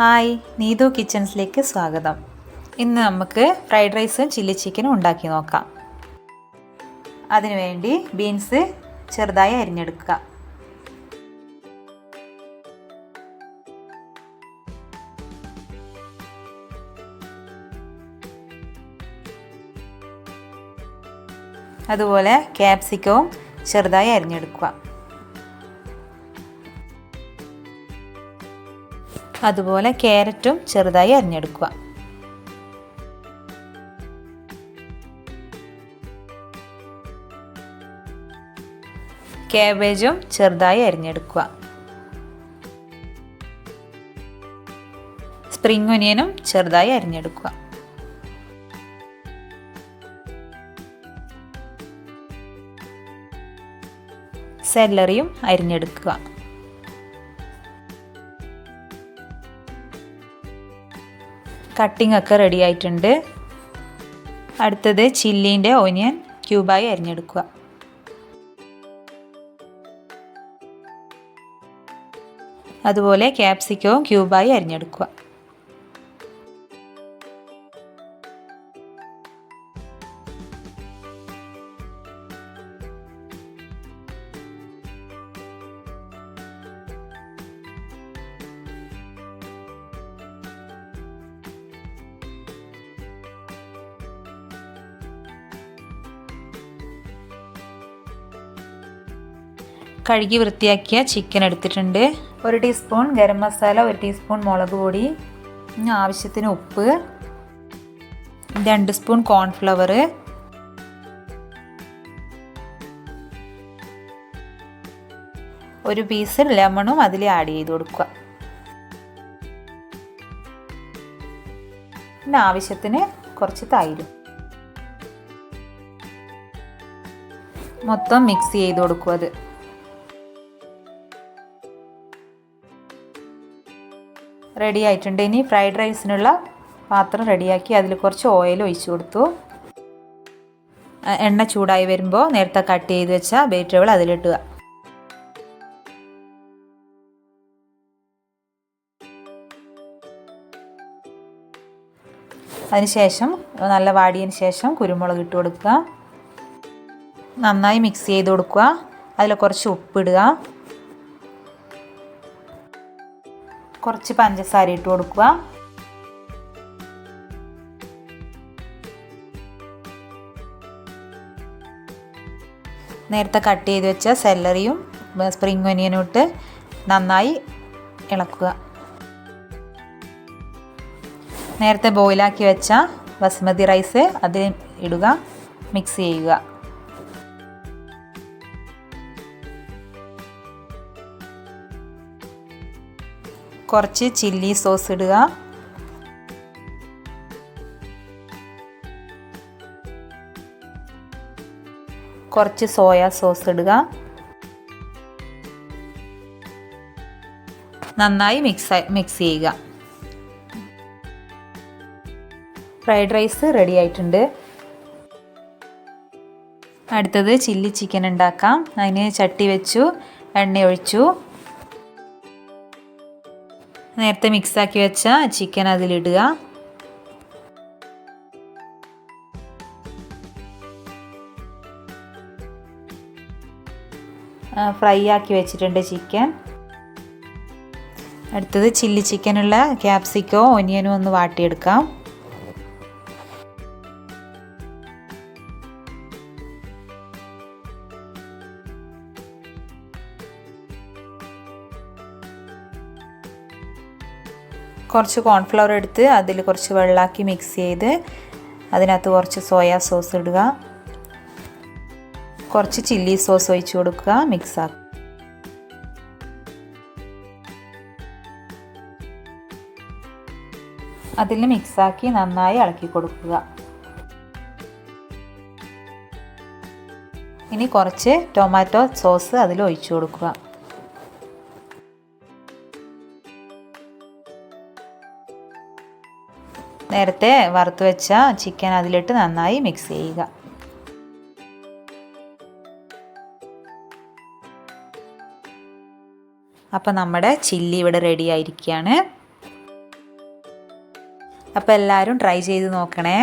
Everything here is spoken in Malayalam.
ഹായ് നീതു കിച്ചൺസിലേക്ക് സ്വാഗതം. ഇന്ന് നമുക്ക് ഫ്രൈഡ് റൈസും ചില്ലി ചിക്കനും ഉണ്ടാക്കി നോക്കാം. അതിനുവേണ്ടി ബീൻസ് ചെറുതായി അരിഞ്ഞെടുക്കുക. അതുപോലെ ക്യാപ്സിക്കവും ചെറുതായി അരിഞ്ഞെടുക്കുക. അതുപോലെ ക്യാരറ്റും ചെറുതായി അരിഞ്ഞെടുക്കുക. കാബേജും ചെറുതായി അരിഞ്ഞെടുക്കുക. സ്പ്രിംഗ് ഒനിയനും ചെറുതായി അരിഞ്ഞെടുക്കുക. സെല്ലറിയും അരിഞ്ഞെടുക്കുക. കട്ടിംഗ് ഒക്കെ റെഡി ആയിട്ടുണ്ട്. അടുത്തത് ചില്ലീന്റെ ഓനിയൻ ക്യൂബായി അരിഞ്ഞെടുക്കുക. അതുപോലെ ക്യാപ്സിക്കവും ക്യൂബായി അരിഞ്ഞെടുക്കുക. കഴുകി വൃത്തിയാക്കിയ ചിക്കൻ എടുത്തിട്ടുണ്ട്. ഒരു ടീസ്പൂൺ ഗരം മസാല ഒരു ടീസ്പൂൺ മുളക് പൊടി ആവശ്യത്തിന് ഉപ്പ് രണ്ട് സ്പൂൺ കോൺഫ്ലവർ ഒരു പീസ് ലെമണും അതിൽ ആഡ് ചെയ്ത് കൊടുക്കുക. പിന്നെ ആവശ്യത്തിന് കുറച്ച് തൈര്. മൊത്തം മിക്സ് ചെയ്ത് കൊടുക്കുക അത്. റെഡി ആയിട്ടുണ്ട്. ഇനി ഫ്രൈഡ് റൈസിനുള്ള പാത്രം റെഡിയാക്കി അതിൽ കുറച്ച് ഓയിൽ ഒഴിച്ചു കൊടുത്തു. എണ്ണ ചൂടായി വരുമ്പോൾ നേരത്തെ കട്ട് ചെയ്ത് വെച്ച വെജിറ്റബിൾ അതിലിട്ടുക അതിനുശേഷം നല്ല വാടിയതിന് ശേഷം കുരുമുളക് ഇട്ട് കൊടുക്കുക. നന്നായി മിക്സ് ചെയ്ത് കൊടുക്കുക. അതിൽ കുറച്ച് ഉപ്പിടുക. കുറച്ച് പഞ്ചസാര ഇട്ട് കൊടുക്കുക. നേരത്തെ കട്ട് ചെയ്ത് വെച്ച സെല്ലറിയും സ്പ്രിംഗ് ഒനിയനും ഇട്ട് നന്നായി ഇളക്കുക. നേരത്തെ ബോയിലാക്കി വെച്ച ബസ്മതി റൈസ് അതിൽ ഇടുക മിക്സ് ചെയ്യുക. കുറച്ച് ചില്ലി സോസ് ഇടുക. കുറച്ച് സോയ സോസ് ഇടുക. നന്നായി മിക്സ് മിക്സ് ചെയ്യുക. ഫ്രൈഡ് റൈസ് റെഡി ആയിട്ടുണ്ട്. അടുത്തത് ചില്ലി ചിക്കൻ ഉണ്ടാക്കാം. അതിന് ചട്ടി വെച്ചു എണ്ണ ഒഴിച്ചു. നേരത്തെ മിക്സാക്കി വെച്ച ചിക്കൻ അതിലിടുക. ഫ്രൈ ആക്കി വെച്ചിട്ടുണ്ട് ചിക്കൻ അടുത്തത് ചില്ലി ചിക്കനുള്ള ക്യാപ്സിക്കോ ഒനിയനും ഒന്ന് വാട്ടിയെടുക്കാം. കുറച്ച് കോൺഫ്ലവർ എടുത്ത് അതിൽ കുറച്ച് വെള്ളമാക്കി മിക്സ് ചെയ്ത് അതിനകത്ത് കുറച്ച് സോയാ സോസ് ഇടുക. കുറച്ച് ചില്ലി സോസ് ഒഴിച്ചു കൊടുക്കുക മിക്സ് ആക്കുക. അതിൽ മിക്സാക്കി നന്നായി ഇളക്കി കൊടുക്കുക. ഇനി കുറച്ച് ടൊമാറ്റോ സോസ് അതിൽ ഒഴിച്ചു കൊടുക്കുക. നേരത്തെ വറുത്ത് വെച്ച ചിക്കൻ അതിലിട്ട് നന്നായി മിക്സ് ചെയ്യുക. അപ്പോൾ നമ്മുടെ ചില്ലി ഇവിടെ റെഡി ആയിരിക്കുകയാണ് അപ്പോൾ എല്ലാവരും ട്രൈ ചെയ്ത് നോക്കണേ.